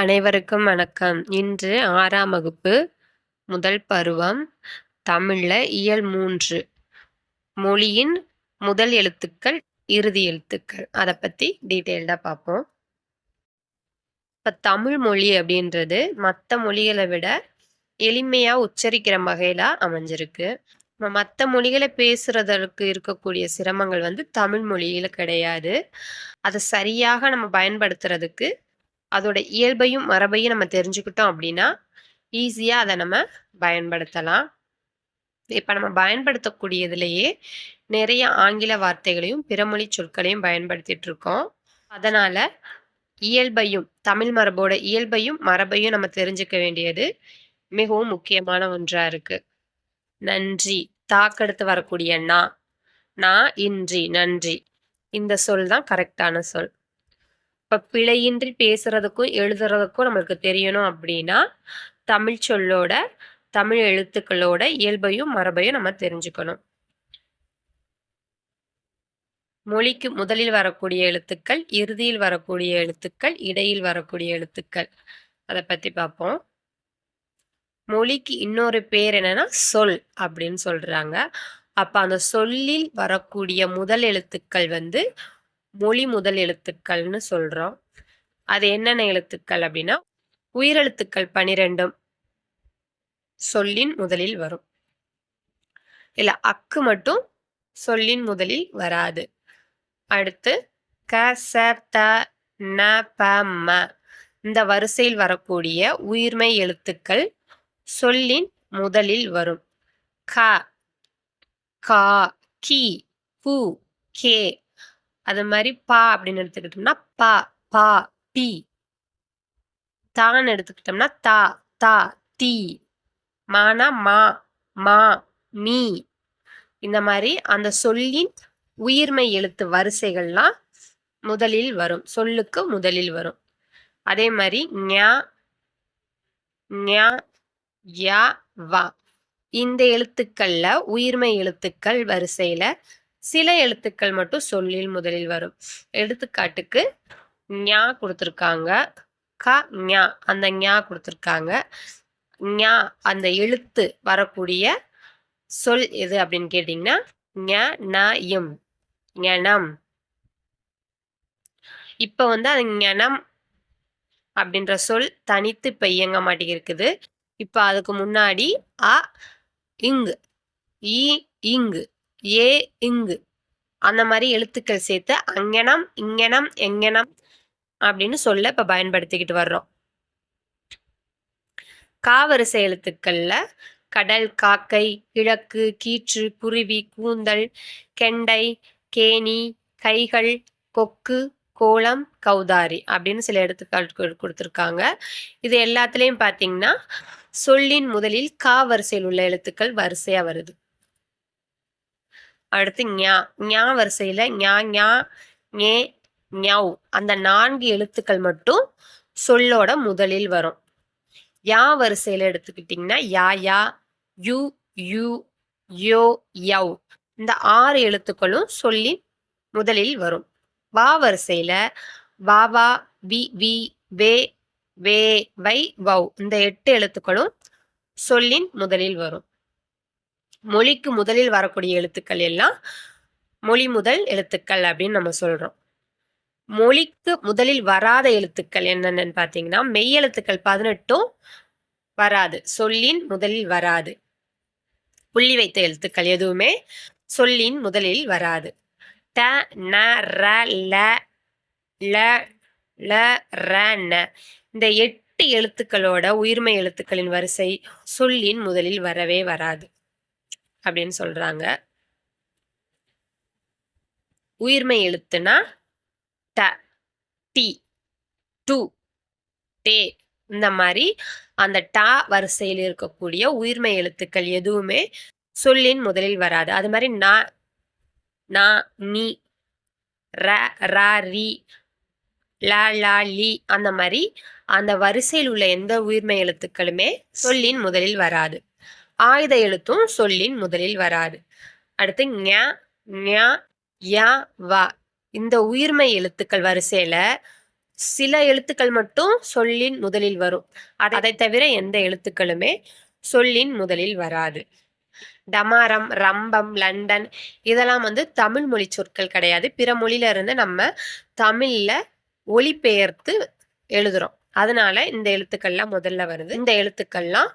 அனைவருக்கும் வணக்கம். இன்று ஆறாம் வகுப்பு முதல் பருவம் தமிழில் இயல் மூன்று. மொழியின் முதல் எழுத்துக்கள் இறுதி எழுத்துக்கள். அதை பற்றி டீட்டெயில்டாக பார்ப்போம் இப்போ தமிழ் மொழி அப்படின்றது மற்ற மொழிகளை விட எளிமையாக உச்சரிக்கிற வகையில் அமைஞ்சிருக்கு. மற்ற மொழிகளை பேசுறதற்கு இருக்கக்கூடிய சிரமங்கள் வந்து தமிழ் மொழியில் கிடையாது. அதை சரியாக நம்ம பயன்படுத்துறதுக்கு அதோட இயல்பையும் மரபையும் நம்ம தெரிஞ்சுக்கிட்டோம் அப்படின்னா ஈஸியாக அதை நம்ம பயன்படுத்தலாம். இப்போ நம்ம பயன்படுத்தக்கூடியதுலேயே நிறைய ஆங்கில வார்த்தைகளையும் பிறமொழி சொற்களையும் பயன்படுத்திட்டு இருக்கோம். அதனால் இயல்பையும் தமிழ் மரபோட இயல்பையும் மரபையும் நம்ம தெரிஞ்சுக்க வேண்டியது மிகவும் முக்கியமான ஒன்றாக இருக்குது நன்றி. தாக்கெடுத்து வரக்கூடிய நான். நான் இன்றி. நன்றி. இந்த சொல் தான் கரெக்டான சொல். இப்போ பிழையின்றி பேசுறதுக்கும் எழுதுறதுக்கும் நம்மளுக்கு தெரியணும் அப்படின்னா தமிழ் சொல்லோட தமிழ் எழுத்துக்களோட இயல்பையும் மரபையும் நம்ம தெரிஞ்சுக்கணும். மொழிக்கு முதலில் வரக்கூடிய எழுத்துக்கள் இறுதியில் வரக்கூடிய எழுத்துக்கள் இடையில் வரக்கூடிய எழுத்துக்கள். அதை பத்தி பார்ப்போம் மொழிக்கு இன்னொரு பேர் என்னன்னா சொல் அப்படின்னு சொல்றாங்க. அப்ப அந்த சொல்லில் வரக்கூடிய முதல் எழுத்துக்கள் வந்து மொழி முதல் எழுத்துக்கள்னு சொல்கிறோம் அது என்னென்ன எழுத்துக்கள் அப்படின்னா உயிரெழுத்துக்கள் பனிரெண்டும் சொல்லின் முதலில் வரும். இல்லை அக்கு மட்டும் சொல்லின் முதலில் வராது. அடுத்து க ச த ந ப ம. இந்த வரிசையில் வரக்கூடிய உயிர்மை எழுத்துக்கள் சொல்லின் முதலில் வரும். க கா கி பூ கே. அது மாதிரி பா அப்படின்னு எடுத்துக்கிட்டோம்னா பா பா பி. தான்னு எடுத்துக்கிட்டோம்னா தா தா தி. மானா மா மா மீ. இந்த மாதிரி அந்த சொல்லின் உயிர்மை எழுத்து வரிசைகள்லாம் முதலில் வரும். சொல்லுக்கு முதலில் வரும். அதே மாதிரி ஞா ஞா யா வா. இந்த எழுத்துக்கள்ல உயிர்மை எழுத்துக்கள் வரிசையில சில எழுத்துக்கள் மட்டும் சொல்லில் முதலில் வரும். எடுத்துக்காட்டுக்கு ஞா கொடுத்துருக்காங்க. க ஞா அந்த ஞா கொடுத்துருக்காங்க. ஞா அந்த எழுத்து வரக்கூடிய சொல் எது அப்படின்னு கேட்டிங்கன்னா ஞ ந இம் ஞனம். இப்போ வந்து அது ஞனம் அப்படின்ற சொல் தனித்து இப்போ இயங்க மாட்டேங்கிருக்குது. இப்போ அதுக்கு முன்னாடி அ இங்கு இ இங்கு ஏ இங்கு. அந்த மாதிரி எழுத்துக்கள் சேர்த்து அங்கனம் இங்கனம் எங்கனம் அப்படின்னு சொல்ல இப்போ பயன்படுத்திக்கிட்டு வர்றோம். காவரிசை எழுத்துக்கள்ல கடல் காக்கை கிழக்கு கீற்று குருவி கூந்தல் கெண்டை கேணி கைகள் கொக்கு கோலம் கௌதாரி அப்படின்னு சில எடுத்துக்காட்டு கொடுத்துருக்காங்க. இது எல்லாத்துலேயும் பார்த்தீங்கன்னா சொல்லின் முதலில் கா வரிசையில் உள்ள எழுத்துக்கள் வரிசையாக வருது. அடுத்து ஞா ஞா வரிசையில் ஞா ஞா ஞே ஞவ் அந்த நான்கு எழுத்துக்கள் மட்டும் சொல்லோட முதலில் வரும். யா வரிசையில் எடுத்துக்கிட்டிங்கன்னா யா யா யு யு யோ யவ் இந்த ஆறு எழுத்துக்களும் சொல்லி முதலில் வரும். வா வரிசையில் வா வா வி வி வே வே வை வவ் இந்த எட்டு எழுத்துக்களும் சொல்லின் முதலில் வரும். மொழிக்கு முதலில் வரக்கூடிய எழுத்துக்கள் எல்லாம் மொழி முதல் எழுத்துக்கள் அப்படின்னு நம்ம சொல்றோம். மொழிக்கு முதலில் வராத எழுத்துக்கள் என்னென்னு பார்த்தீங்கன்னா மெய் எழுத்துக்கள் பதினெட்டும் வராது. சொல்லின் முதலில் வராது. புள்ளி வைத்த எழுத்துக்கள் எதுவுமே சொல்லின் முதலில் வராது. ட ந ர ல ல ல ர ந. இந்த எட்டு எழுத்துக்களோட உயிர்மை எழுத்துக்களின் வரிசை சொல்லின் முதலில் வரவே வராது. அப்படின்னு சொல்கிறாங்க உயிர்மை எழுத்துனா ட டி டு டே. இந்த மாதிரி அந்த டா வரிசையில் இருக்கக்கூடிய உயிர்மை எழுத்துக்கள் எதுவுமே சொல்லின் முதலில் வராது. அது மாதிரி நா நா நீ ர ரா ரி லா லா லி அந்த மாதிரி அந்த வரிசையில் உள்ள எந்த உயிர்மை எழுத்துக்களுமே சொல்லின் முதலில் வராது. ஆயுத எழுத்தும் சொல்லின் முதலில் வராது. அடுத்து ஞ ஞ யா வா. இந்த உயிர்மை எழுத்துக்கள் வரிசையில சில எழுத்துக்கள் மட்டும் சொல்லின் முதலில் வரும். அதை தவிர எந்த எழுத்துக்களுமே சொல்லின் முதலில் வராது. டமாரம் ரம்பம் லண்டன் இதெல்லாம் வந்து தமிழ் மொழி சொற்கள் கிடையாது. பிற மொழியில இருந்து நம்ம தமிழ்ல ஒளிபெயர்த்து எழுதுறோம். அதனால இந்த எழுத்துக்கள்லாம் முதல்ல வருது. இந்த எழுத்துக்கள்லாம்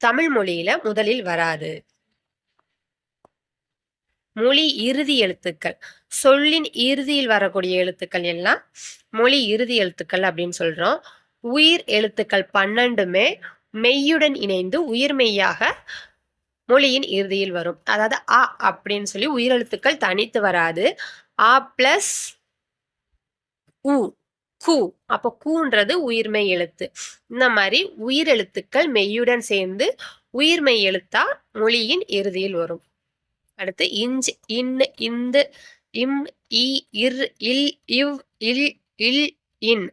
தமிழ் மொழியில முதலில் வராது. மொழி இறுதி எழுத்துக்கள். சொல்லின் இறுதியில் வரக்கூடிய எழுத்துக்கள் எல்லாம் மொழி இறுதி எழுத்துக்கள் அப்படின்னு சொல்றோம். உயிர் எழுத்துக்கள் பன்னெண்டுமே மெய்யுடன் இணைந்து உயிர்மெய்யாக மொழியின் இறுதியில் வரும். அதாவது அ அப்படின்னு சொல்லி உயிரெழுத்துக்கள் தனித்து வராது. ஆ பிளஸ் உ. கூ. அப்போ கூன்றது உயிர்மெய் எழுத்து. இந்த மாதிரி உயிர் எழுத்துக்கள் மெய்யுடன் சேர்ந்து உயிர்மெய் எழுத்தா மொழியின் இறுதியில் வரும். அடுத்து இஞ்ச் இன் இந்த இம் இ இர் இல் இவ் இல் இல் இன்.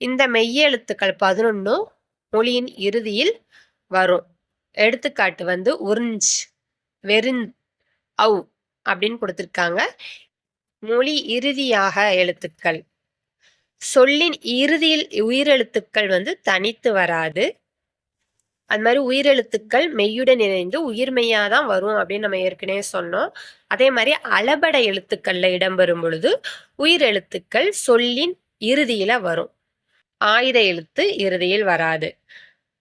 இந்த மெய்யெழுத்துக்கள் பதினொன்னும் மொழியின் இறுதியில் வரும். எடுத்துக்காட்டு வந்து உறிஞ்ச் வெறின் அவ் அப்படின்னு கொடுத்துருக்காங்க. மொழி இறுதியாக எழுத்துக்கள். சொல்லின் இறுதியில் உயிரெழுத்துக்கள் வந்து தனித்து வராது. அது மாதிரி உயிரெழுத்துக்கள் மெய்யுடன் இணைந்து உயிர்மெய்யா தான் வரும் அப்படின்னு நம்ம ஏற்கனவே சொன்னோம். அதே மாதிரி அளபட எழுத்துக்களில் இடம்பெறும் பொழுது உயிரெழுத்துக்கள் சொல்லின் இறுதியில் வரும். ஆயுத எழுத்து இறுதியில் வராது.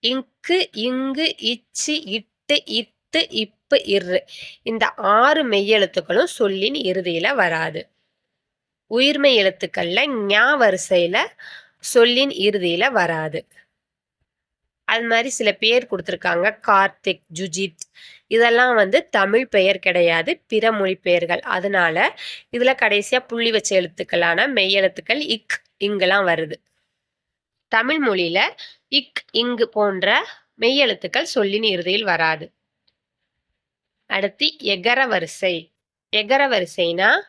இங்கு இங்கு இச்சு இட்டு இத்து இப்பு இரு இந்த ஆறு மெய்யெழுத்துக்களும் சொல்லின் இறுதியில் வராது. உயிர்மெய் எழுத்துக்கள்ல ஞா வரிசையில சொல்லின் இறுதியில வராது. அது மாதிரி சில பேர் கொடுத்துருக்காங்க. கார்த்திக் ஜுஜித் இதெல்லாம் வந்து தமிழ் பெயர் கிடையாது. பிற மொழி பெயர்கள். அதனால இதுல கடைசியா புள்ளி வச்ச எழுத்துக்களான மெய் எழுத்துக்கள் இக் இங்கெல்லாம் வருது. தமிழ் மொழியில இக் இங்கு போன்ற மெய் எழுத்துக்கள் சொல்லின் இறுதியில் வராது. அடுத்து எகர வரிசை. எகர வரிசைனா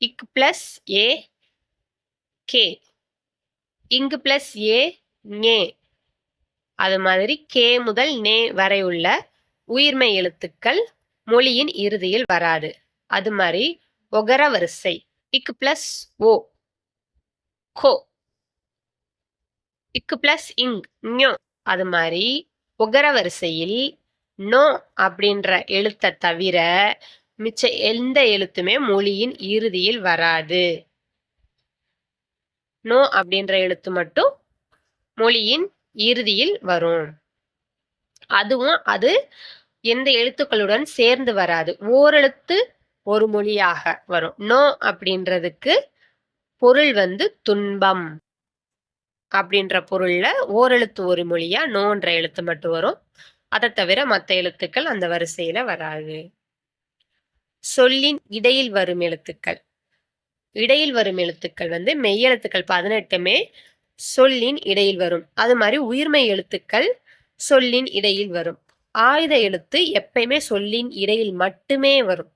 இக் பிளஸ் ஏ கே இங்கு பிளஸ் ஏ ஞே அது மாதிரி கே முதல் நே வரை உள்ள உயிர்மை எழுத்துக்கள் மொழியின் இறுதியில் வராது. அது மாதிரி ஒகர வரிசை. இக்கு பிளஸ் ஓ கோ இக்கு பிளஸ் இங் ஞோ அது மாதிரி ஒகர வரிசையில் நோ அப்படின்ற எழுத்தை தவிர மிச்ச எந்த எழுத்துமே மொழியின் இறுதியில் வராது. நோ அப்படின்ற எழுத்து மட்டும் மொழியின் இறுதியில் வரும். அதுவும் அது எந்த எழுத்துக்களுடன் சேர்ந்து வராது. ஓரெழுத்து ஒரு மொழியாக வரும். நோ அப்படின்றதுக்கு பொருள் வந்து துன்பம் அப்படின்ற பொருள்ல ஓரெழுத்து ஒரு மொழியா நோன்ற எழுத்து மட்டும் வரும். அதை தவிர மற்ற எழுத்துக்கள் அந்த வரிசையில வராது. சொல்லின் இடையில் வரும் எழுத்துக்கள். இடையில் வரும் எழுத்துக்கள் வந்து மெய்யெழுத்துக்கள் பதினெட்டுமே சொல்லின் இடையில் வரும். அது மாதிரி உயிர்மை எழுத்துக்கள் சொல்லின் இடையில் வரும். ஆயுத எழுத்து எப்பயுமே சொல்லின் இடையில் மட்டுமே வரும்.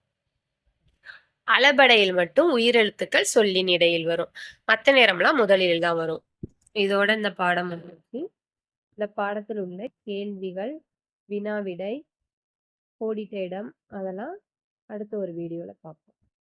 அளபடையில் மட்டும் உயிரெழுத்துக்கள் சொல்லின் இடையில் வரும். மற்ற நேரம்லாம் முதலில் தான் வரும். இதோட இந்த பாடம் வந்துச்சு இந்த பாடத்தில் உள்ள கேள்விகள் வினாவிடை கோடிட்ட இடம் அதெல்லாம் அடுத்த ஒரு வீடியோவில் பார்ப்போம்